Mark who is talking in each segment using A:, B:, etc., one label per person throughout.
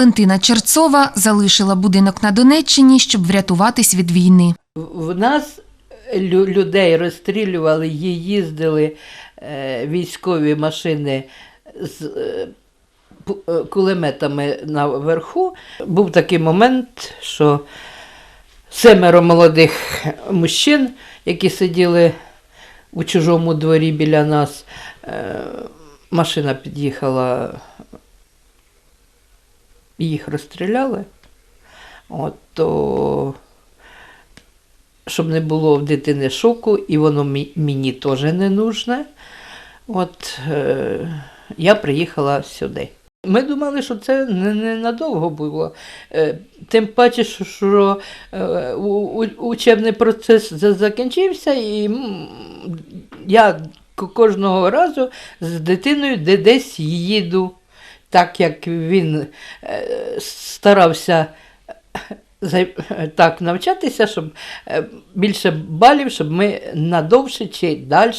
A: Валентина Черцова залишила будинок на Донеччині, щоб врятуватись від війни.
B: В нас людей розстрілювали, їздили е, військові машини з е, е, кулеметами наверху. Був такий момент, що семеро молодих мужчин, які сиділи у чужому дворі біля нас, машина під'їхала, їх розстріляли. От, то щоб не було в дитини шоку, і воно мені теж не нужне. От е, я приїхала сюди. Ми думали, що це не- ненадовго було. Е, тим паче, що, е, учебний процес закінчився, і я кожного разу з дитиною десь їду, так як він е, старався зай- так навчатися, щоб е, більше балів, щоб ми надовше чи далі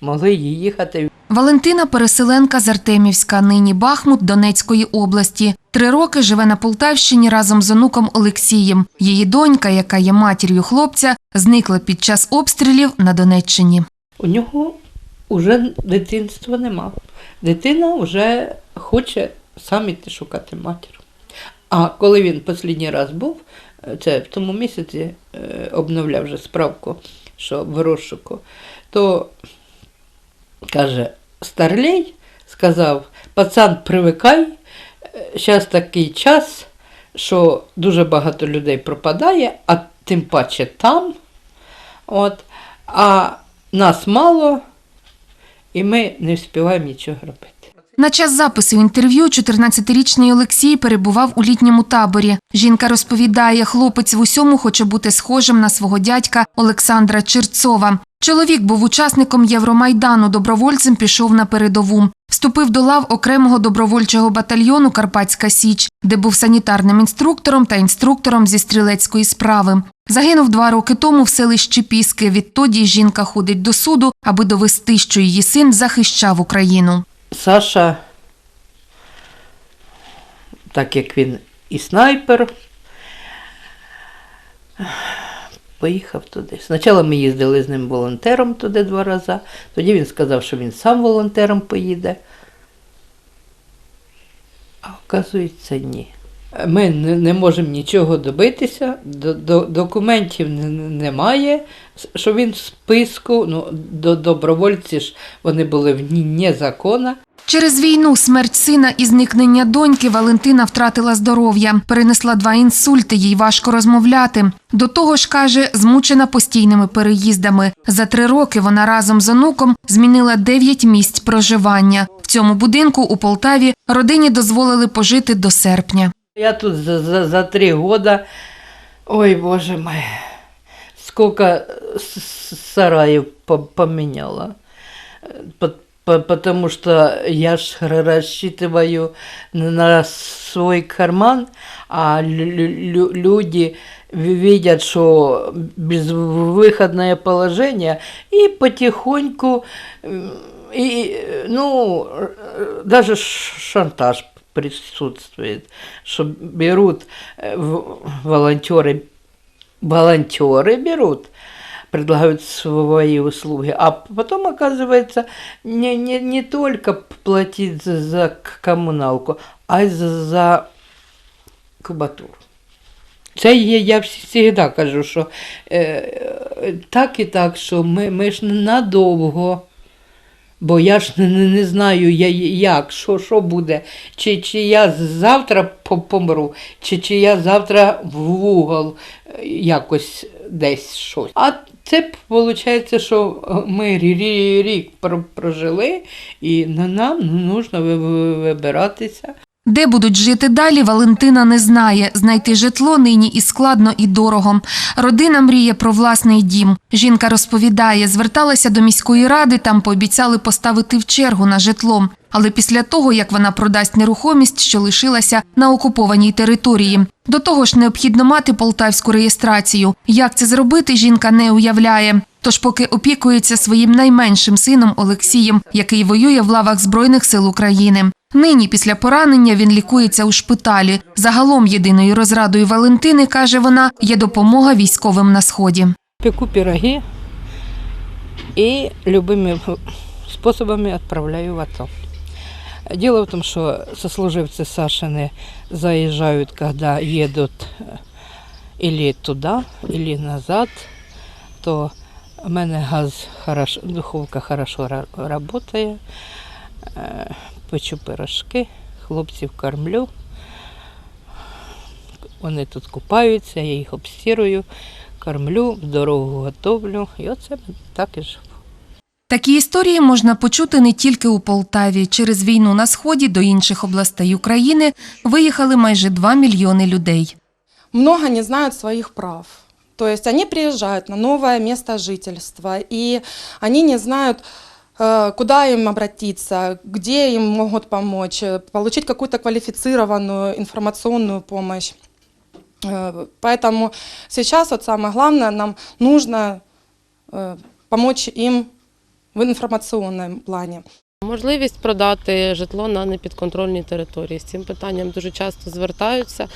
B: могли їхати.
A: Валентина переселенка з Артемівська, нині Бахмут Донецької області. Три роки живе на Полтавщині разом з онуком Олексієм. Її донька, яка є матір'ю хлопця, зникла під час обстрілів на Донеччині.
B: У нього вже дитинства нема. Дитина вже хоче сам іти шукати матір. А коли він останній раз був, е, це в тому місяці е, обновляв вже справку, що в розшуку, то каже, старлей сказав, пацан, привикай, зараз такий час, що дуже багато людей пропадає, а тим паче там. От, а нас мало, і ми не встигаємо нічого робити.
A: На час запису інтерв'ю 14-річний Олексій перебував у літньому таборі. Жінка розповідає, хлопець в усьому хоче бути схожим на свого дядька Олександра Черцова. Чоловік був учасником Євромайдану, добровольцем пішов на передову. Вступив до лав окремого добровольчого батальйону Карпатська Січ, де був санітарним інструктором та інструктором зі стрілецької справи. Загинув два роки тому в селищі Піски. Відтоді жінка ходить до суду, аби довести, що її син захищав Україну.
B: Саша, так як він і снайпер, поїхав туди. Спочатку ми їздили з ним волонтером туди два рази, тоді він сказав, що він сам волонтером поїде. А оказується, ні. Ми не, можемо нічого добитися, до, до, документів не- не- немає, що він в списку. Ну, до, добровольці ж вони були вне закона.
A: Через війну, смерть сина і зникнення доньки Валентина втратила здоров'я, перенесла два інсульти, їй важко розмовляти. До того ж, каже, змучена постійними переїздами. За три роки вона разом з онуком змінила дев'ять місць проживання. В цьому будинку у Полтаві родині дозволили пожити до серпня.
B: Я тут за, за, за три года, ой, боже мой, сколько с- с- Потому что я рассчитываю на свой карман, а лю- лю- люди видят, что безвыходное положение, и потихоньку, и, ну, даже шантаж присутствует, что берут э, волонтеры, волонтеры берут, предлагают свои услуги, а потом оказывается не, не, не только платить за, за коммуналку, а й за, за кубатуру. Це є, я завжди кажу, що е, так і так, що ми, ми ж надовго. Бо я ж не, не, не знаю, я, як, що, що буде. Чи, чи я завтра помру, чи, чи я завтра в угол е, якось десь щось. А це виходить, що ми рі- рі- рік про- прожили, і на нам потрібно вибиратися.
A: Де будуть жити далі, Валентина не знає. Знайти житло нині і складно, і дорого. Родина мріє про власний дім. Жінка розповідає, зверталася до міської ради, там пообіцяли поставити в чергу на житло. Але після того, як вона продасть нерухомість, що лишилася на окупованій території. До того ж, необхідно мати полтавську реєстрацію. Як це зробити, жінка не уявляє. Тож поки опікується своїм найменшим сином Олексієм, який воює в лавах Збройних сил України. Нині після поранення він лікується у шпиталі. Загалом єдиною розрадою Валентини, каже вона, є допомога військовим на сході.
B: Пеку пироги и любыми способами отправляю в АТО. Дело в том, что сослуживцы Сашины заезжают, когда едут э, или туда, или назад, то у мене газ хорошо, духовка хорошо ра- работає, Е, печу пирожки, хлопців кормлю. Вони тут купаються, я їх обстирую, кормлю, в дорогу готовлю. І оце так і живу.
A: Такі історії можна почути не тільки у Полтаві. Через війну на сході до інших областей України виїхали майже 2 мільйони людей.
C: много не знают своих прав. То есть они приезжают на новое место жительства, и они не знают, э, куда им обратиться, где им могут помочь, э, получить какую-то квалифицированную информационную помощь. Э, Поэтому сейчас вот самое главное, нам нужно э, помочь им в информационном плане.
D: Можливість продати житло на непідконтрольній території. З цим питанням дуже часто звертаються,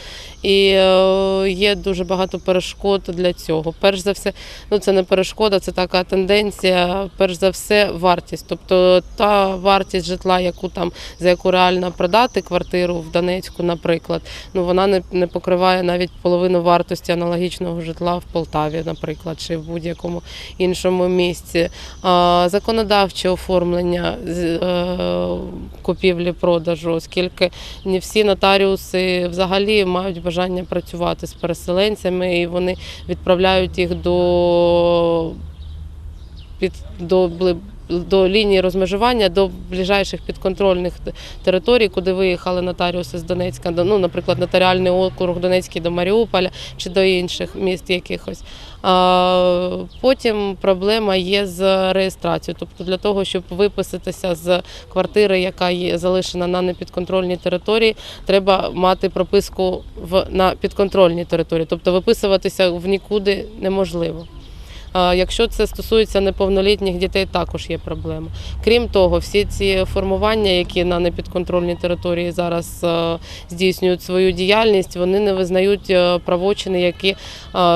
D: і е, є дуже багато перешкод для цього. Перш за все, ну це не перешкода, це така тенденція. Перш за все, вартість. Тобто та вартість житла, яку там за яку реально продати квартиру в Донецьку, наприклад, ну вона не, не покриває навіть половину вартості аналогічного житла в Полтаві, наприклад, чи в будь-якому іншому місці. Законодавче оформлення купівлі-продажу, оскільки не всі нотаріуси взагалі мають бажання працювати з переселенцями, і вони відправляють їх до, під, до, до лінії розмежування, до ближайших підконтрольних територій, куди виїхали нотаріуси з Донецька, до, ну, наприклад, нотаріальний округ Донецький до Маріуполя чи до інших міст якихось. А, потім проблема є з реєстрацією. Тобто для того, щоб виписатися з квартири, яка є залишена на непідконтрольній території, треба мати прописку в на підконтрольній території. Тобто виписуватися в нікуди неможливо. Якщо це стосується неповнолітніх дітей, також є проблема. Крім того, всі ці формування, які на непідконтрольній території зараз е, здійснюють свою діяльність, вони не визнають е, правочини, які е,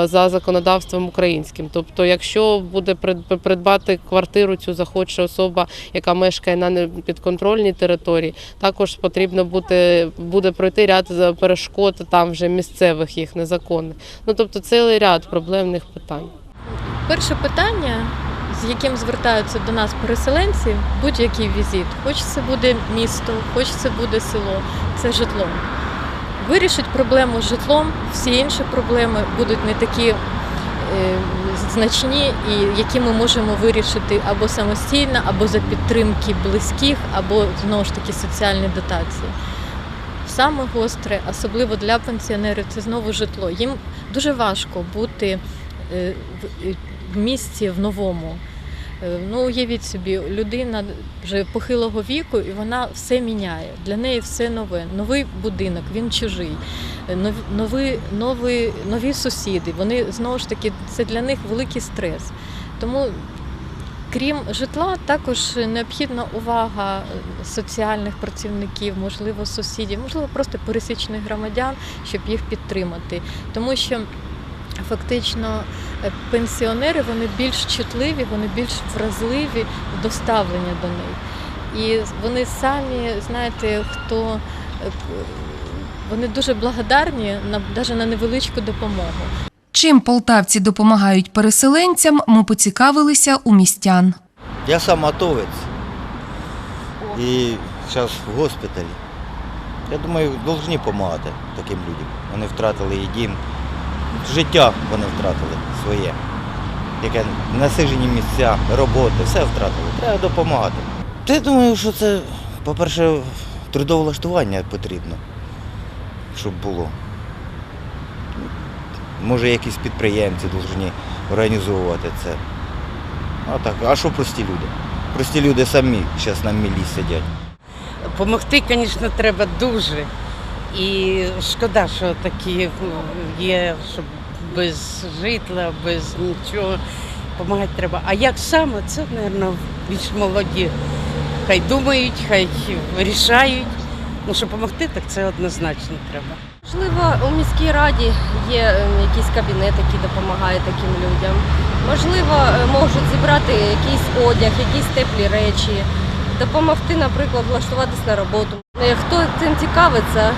D: за законодавством українським. Тобто, якщо буде прид- придбати квартиру, цю захоче особа, яка мешкає на непідконтрольній території, також потрібно бути буде пройти ряд перешкод там вже місцевих їх незаконних. Ну тобто цілий ряд проблемних питань.
E: Перше питання, з яким звертаються до нас переселенці, будь-який візит, хоч це буде місто, хоч це буде село, це житло. Вирішить проблему з житлом, всі інші проблеми будуть не такі е, значні, і які ми можемо вирішити або самостійно, або за підтримки близьких, або знову ж таки соціальні дотації. Саме гостре, особливо для пенсіонерів, це знову житло. Їм дуже важко бути е, в- місті в новому. Е, Ну, уявіть собі, людина вже похилого віку, і вона все міняє. Для неї все нове. Новий будинок, він чужий, Е, нові, нові, нові, нові сусіди. Вони знову ж таки, це для них великий стрес. Тому, крім житла, також необхідна увага е, соціальних працівників, можливо, сусідів, можливо, просто пересічних громадян, щоб їх підтримати. Тому що фактично е, пенсіонери вони більш чутливі, вони більш вразливі до ставлення до них. І вони самі, знаєте, хто е, вони дуже благодарні навіть на невеличку допомогу.
A: Чим полтавці допомагають переселенцям, ми поцікавилися у містян.
F: Я сам атовець і зараз в госпіталі. Я думаю, повинні допомагати таким людям. Вони втратили і дім. Життя вони втратили своє. Яке насижені місця, роботи, все втратили. Треба допомагати. Я думаю, що це, по-перше, трудовлаштування потрібно, щоб було. Може, якісь підприємці повинні організовувати це. А так, а що прості люди? Прості люди самі зараз на мілі сидять.
G: Помогти, звісно, треба дуже. І шкода, що такі є, що без житла, без нічого. Помагати треба. А як саме, це, мабуть, більш молоді. Хай думають, хай вирішають. Ну, щоб допомогти, так це однозначно треба.
H: Можливо, у міській раді є е, якийсь кабінет, який допомагає таким людям. Можливо, е, можуть зібрати якийсь одяг, якісь теплі речі, допомогти, наприклад, влаштуватись на роботу. Е, Хто цим цікавиться,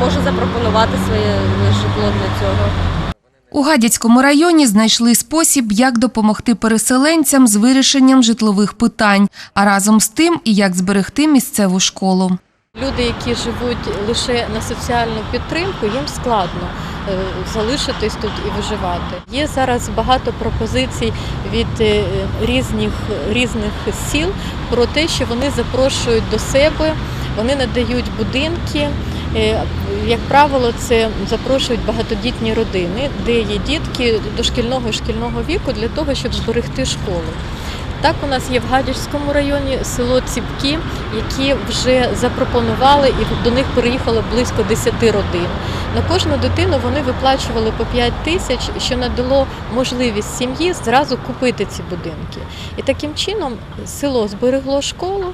H: може запропонувати своє житло для цього.
A: У Гадяцькому районі знайшли спосіб, як допомогти переселенцям з вирішенням житлових питань, а разом з тим і як зберегти місцеву школу.
E: Люди, які живуть лише на соціальну підтримку, їм складно е, залишитись тут і виживати. Є зараз багато пропозицій від е, різних, різних сіл про те, що вони запрошують до себе, вони надають будинки. Е, Як правило, це запрошують багатодітні родини, де є дітки дошкільного і шкільного віку для того, щоб зберегти школу. Так у нас є в Гадячському районі село Ціпки, які вже запропонували і до них переїхало близько 10 родин. На кожну дитину вони виплачували по 5 тисяч, що надало можливість сім'ї зразу купити ці будинки. І таким чином село зберегло школу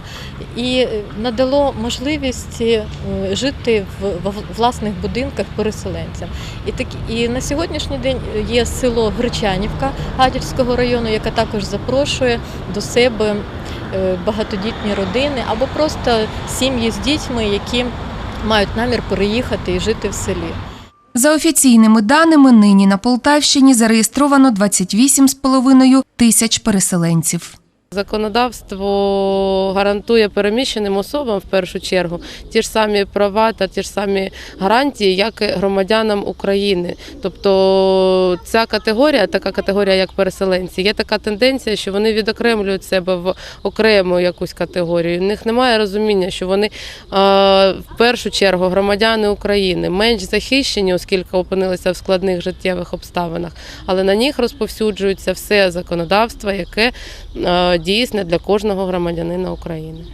E: і е, надало можливість е, жити в власних будинках переселенцям. І так і на сьогоднішній день є село Гречанівка Гадяцького району, яка також запрошує до себе е, багатодітні родини або просто сім'ї з дітьми, які мають намір переїхати і жити в селі.
A: За офіційними даними, нині на Полтавщині зареєстровано 28,5 тисяч переселенців.
D: Законодавство гарантує переміщеним особам в першу чергу ті ж самі права та ті ж самі гарантії, як і громадянам України. Тобто ця категорія, така категорія, як переселенці, є така тенденція, що вони відокремлюють себе в окрему якусь категорію. У них немає розуміння, що вони е, в першу чергу громадяни України менш захищені, оскільки опинилися в складних життєвих обставинах, але на них розповсюджується все законодавство, яке е, дійсне для кожного громадянина України.